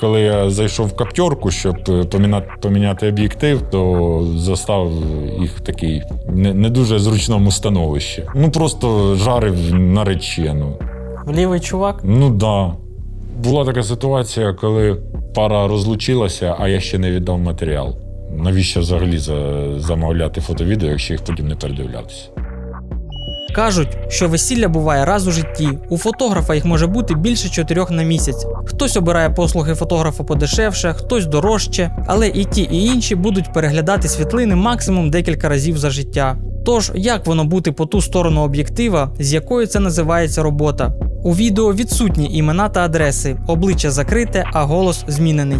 Коли я зайшов в каптерку, щоб е, поміняти, поміняти об'єктив, то застав їх в такій не, не дуже зручному становищі. Ну просто жарив наречену. Лівий чувак. Ну да. Була така ситуація, коли пара розлучилася, а я ще не віддав матеріал. Навіщо взагалі замовляти фото-відео, якщо їх потім не передивлятися? Кажуть, що весілля буває раз у житті. У фотографа їх може бути більше чотирьох на місяць. Хтось обирає послуги фотографа подешевше, хтось дорожче, але і ті, і інші будуть переглядати світлини максимум декілька разів за життя. Тож, як воно бути по ту сторону об'єктива, з якою це називається робота? У відео відсутні імена та адреси, обличчя закрите, а голос змінений.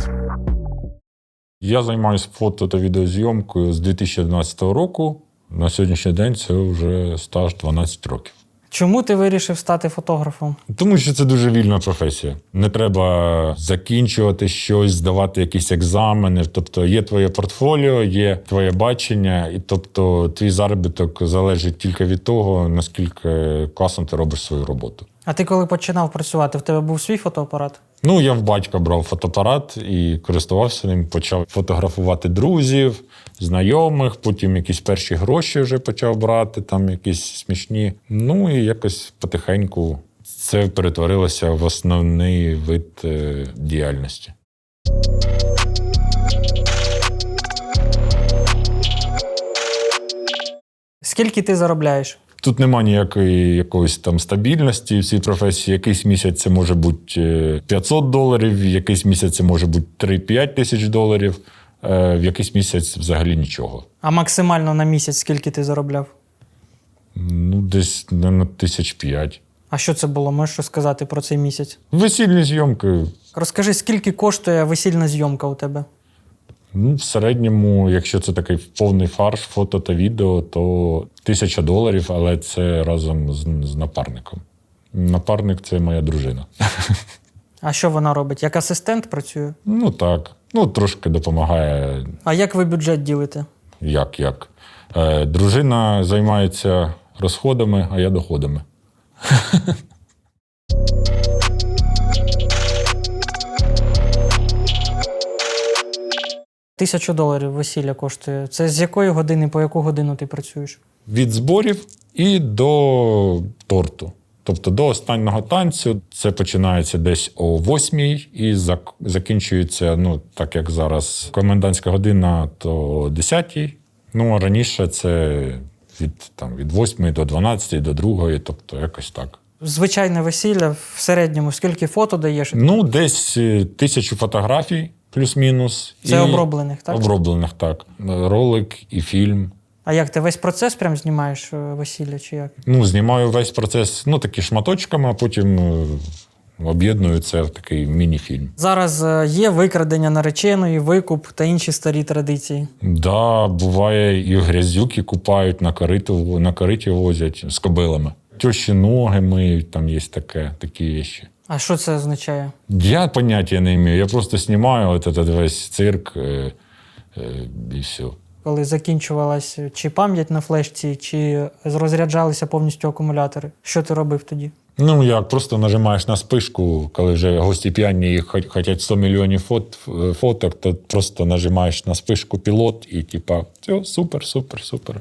Я займаюся фото та відеозйомкою з 2011 року. На сьогоднішній день це вже стаж 12 років. Чому ти вирішив стати фотографом? Тому що це дуже вільна професія. Не треба закінчувати щось, здавати якісь екзамени. Тобто є твоє портфоліо, є твоє бачення, і тобто твій заробіток залежить тільки від того, наскільки класно ти робиш свою роботу. А ти коли починав працювати, в тебе був свій фотоапарат? Ну, я в батька брав фотоапарат і користувався ним, почав фотографувати друзів, знайомих, потім якісь перші гроші вже почав брати, там якісь смішні. Ну і якось потихеньку це перетворилося в основний вид е, діяльності. Скільки ти заробляєш? Тут нема ніякої якоїсь там стабільності в цій професії. Якийсь місяць це може бути е, 500 доларів, якийсь місяць це може бути 3-5 тисяч доларів, е, в якийсь місяць взагалі нічого. А максимально на місяць скільки ти заробляв? Ну, десь на тисяч п'ять. А що це було? Можеш що сказати про цей місяць? Весільні зйомки. Розкажи, скільки коштує весільна зйомка у тебе? Ну, в середньому, якщо це такий повний фарш, фото та відео, то тисяча доларів, але це разом з, з напарником. Напарник це моя дружина. А що вона робить? Як асистент працює? Ну так. Ну, трошки допомагає А як ви бюджет ділите? як як. Е, дружина займається розходами, а я доходами. Тисячу доларів весілля коштує. Це з якої години по яку годину ти працюєш? Від зборів і до торту. Тобто до останнього танцю це починається десь о восьмій і зак- закінчується, ну так як зараз комендантська година, то 10 Ну а раніше це від, там, від 8 до 12, до 2, тобто якось так. Звичайне весілля в середньому скільки фото даєш? Ну, десь е, тисячу фотографій, плюс-мінус. Це оброблених, так? Оброблених, так. Ролик і фільм. А як ти весь процес прям знімаєш е, весілля чи як? Ну, знімаю весь процес, ну, такі шматочками, а потім е, об'єдную це в такий міні-фільм. Зараз е, є викрадення нареченої, викуп та інші старі традиції. Да, буває, і грязюки купають, на кориту, на кориті возять з кобилами. Тьощі ноги миють, там є таке, такі речі. А що це означає? Я поняття не маю, я просто знімаю от этот весь цирк е, е, і все. Коли закінчувалась чи пам'ять на флешці, чи розряджалися повністю акумулятори? Що ти робив тоді? Ну як, просто нажимаєш на спишку, коли вже гості п'яні і хочуть 100 мільйонів фот, е, фоток, то просто нажимаєш на спишку пілот і типа, все, супер, супер, супер.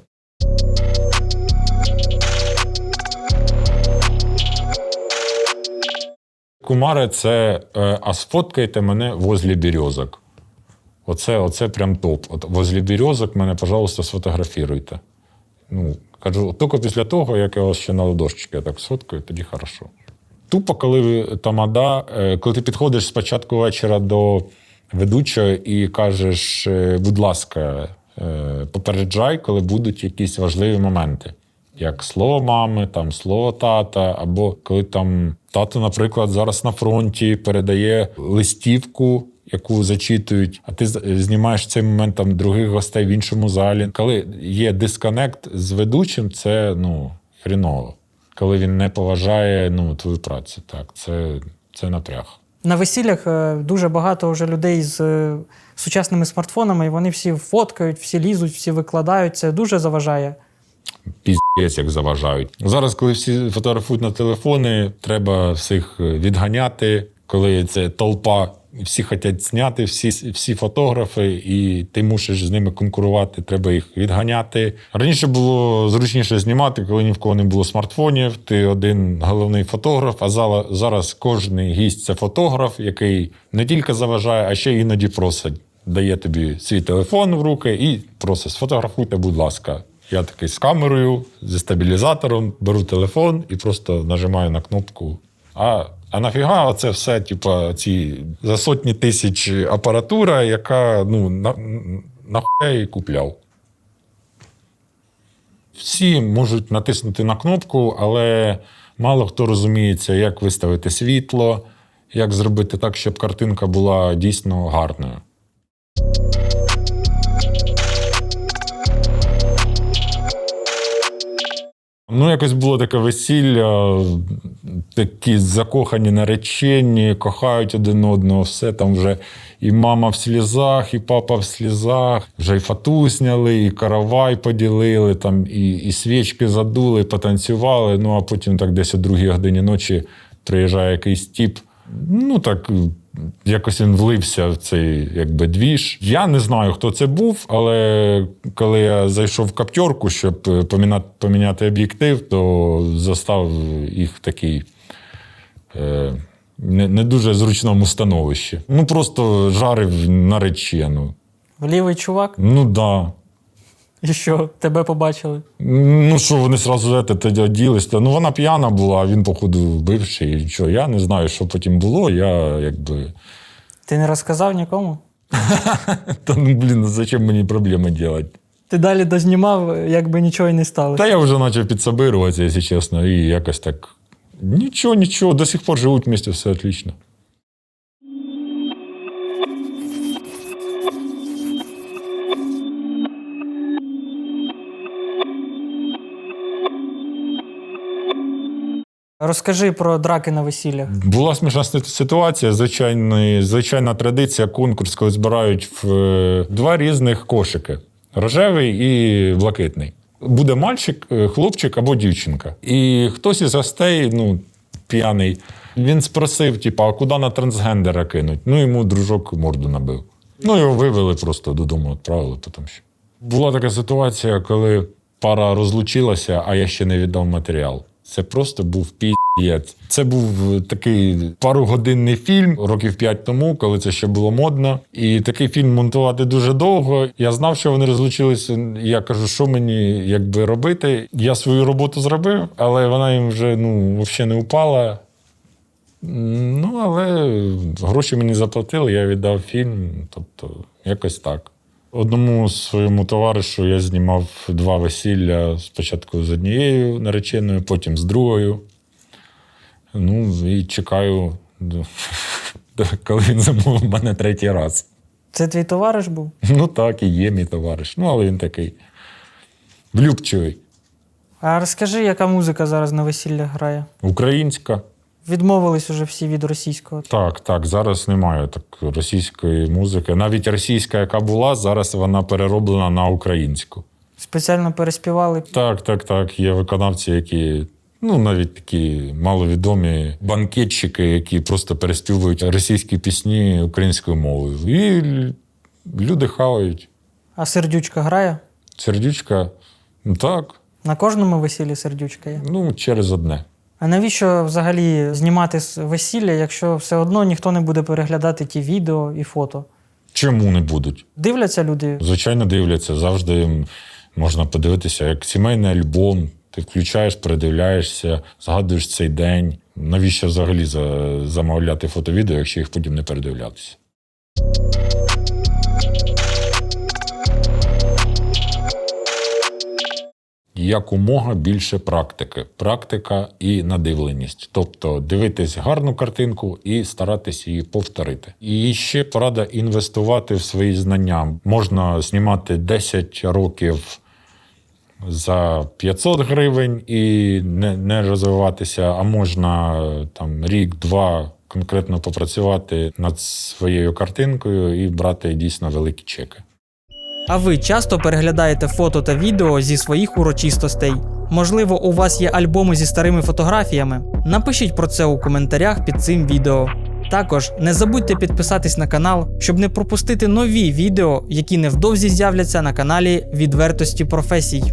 Кумари це е, а сфоткайте мене возле березок. Оце, оце прям топ. От возле березок мене, пожалуйста, сфотографіруйте. Ну, кажу, тільки після того, як я вас ще на ладошечки так сфоткаю, тоді хорошо. Тупо, коли тамада, е, коли ти підходиш спочатку вечора до ведучого і кажеш, е, будь ласка, попереджай, коли будуть якісь важливі моменти. Як слово мами, там слово тата, або коли там тато, наприклад, зараз на фронті передає листівку, яку зачитують, а ти знімаєш цей момент там других гостей в іншому залі. Коли є дисконект з ведучим, це ну хріново. Коли він не поважає ну, твою працю, так, це, це напряг. На весіллях е, дуже багато вже людей з е, сучасними смартфонами, і вони всі фоткають, всі лізуть, всі викладають. Це дуже заважає. Піздець, як заважають. Зараз, коли всі фотографують на телефони, треба всіх відганяти. Коли це толпа всі хочуть зняти, всі, всі фотографи, і ти мусиш з ними конкурувати, треба їх відганяти. Раніше було зручніше знімати, коли ні в кого не було смартфонів. Ти один головний фотограф, а зараз кожен гість це фотограф, який не тільки заважає, а ще іноді просить. Дає тобі свій телефон в руки і просить, сфотографуйте, будь ласка. Я такий з камерою, зі стабілізатором, беру телефон і просто нажимаю на кнопку. А, а нафіга це все, типа, ці за сотні тисяч апаратура, яка ну, на, нахуя її купляв. Всі можуть натиснути на кнопку, але мало хто розуміється, як виставити світло, як зробити так, щоб картинка була дійсно гарною. Ну, якось було таке весілля, такі закохані наречені, кохають один одного, все там вже і мама в слізах, і папа в слізах, вже і фату зняли, і каравай поділили, там, і, і свічки задули, потанцювали. Ну а потім так десь о другій годині ночі приїжджає якийсь тіп. Ну так якось він влився в цей якби двіж. Я не знаю, хто це був, але коли я зайшов в каптьорку, щоб е, поміняти, поміняти об'єктив, то застав їх в такій е, не, не дуже зручному становищі. Ну просто жарив наречену. Лівий чувак, Ну да. І що, тебе побачили? Ну що, вони тоді оділися. Ну вона п'яна була, а він, походу, бивший. І що, я не знаю, що потім було. Я якби. Ти не розказав нікому? Та ну блін, зачем мені проблеми робити? Ти далі дознімав, якби нічого й не сталося. Та я вже почав підсобируватися, якщо чесно, і якось так. Нічого, нічого, до сих пор живуть вместе, все отлично. Розкажи про драки на весіллях. Була смішна ситуація. Звичайна, звичайна традиція, конкурс, коли збирають в е, два різних кошики: рожевий і блакитний. Буде мальчик, е, хлопчик або дівчинка. І хтось із гостей, ну, п'яний, він спросив: типу, а куди на трансгендера кинуть? Ну, йому дружок морду набив. Ну, його вивели просто додому, відправили потім ще. Була така ситуація, коли пара розлучилася, а я ще не віддав матеріал. Це просто був піздець. Це був такий паругодинний фільм років п'ять тому, коли це ще було модно. І такий фільм монтувати дуже довго. Я знав, що вони розлучилися. Я кажу, що мені якби робити. Я свою роботу зробив, але вона їм вже ну, взагалі не упала. Ну, але гроші мені заплатили, я віддав фільм. Тобто, якось так. Одному своєму товаришу я знімав два весілля спочатку з однією нареченою, потім з другою. Ну, і чекаю, коли він замовив мене третій раз. Це твій товариш був? Ну так, і є мій товариш. Ну, але він такий влюбчивий. А розкажи, яка музика зараз на весіллях грає? Українська. Відмовились уже всі від російського. Так, так, зараз немає так російської музики. Навіть російська, яка була, зараз вона перероблена на українську. Спеціально переспівали. Так, так, так. Є виконавці, які. Ну, навіть такі маловідомі банкетчики, які просто переспівують російські пісні українською мовою. І люди хавають. А сердючка грає? Сердючка, ну так, На кожному весіллі сердючка є. ну, через одне. А навіщо взагалі знімати весілля, якщо все одно ніхто не буде переглядати ті відео і фото? Чому не будуть? Дивляться люди. Звичайно, дивляться. Завжди можна подивитися, як сімейний альбом. Ти включаєш, передивляєшся, згадуєш цей день. Навіщо взагалі замовляти фото-відео, якщо їх потім не передивлятися? Якомога більше практики. Практика і надивленість. Тобто дивитись гарну картинку і старатись її повторити. І ще порада інвестувати в свої знання. Можна знімати 10 років за 500 гривень і не, не розвиватися, а можна там рік-два конкретно попрацювати над своєю картинкою і брати дійсно великі чеки. А ви часто переглядаєте фото та відео зі своїх урочистостей? Можливо, у вас є альбоми зі старими фотографіями? Напишіть про це у коментарях під цим відео. Також не забудьте підписатись на канал, щоб не пропустити нові відео, які невдовзі з'являться на каналі Відвертості професій.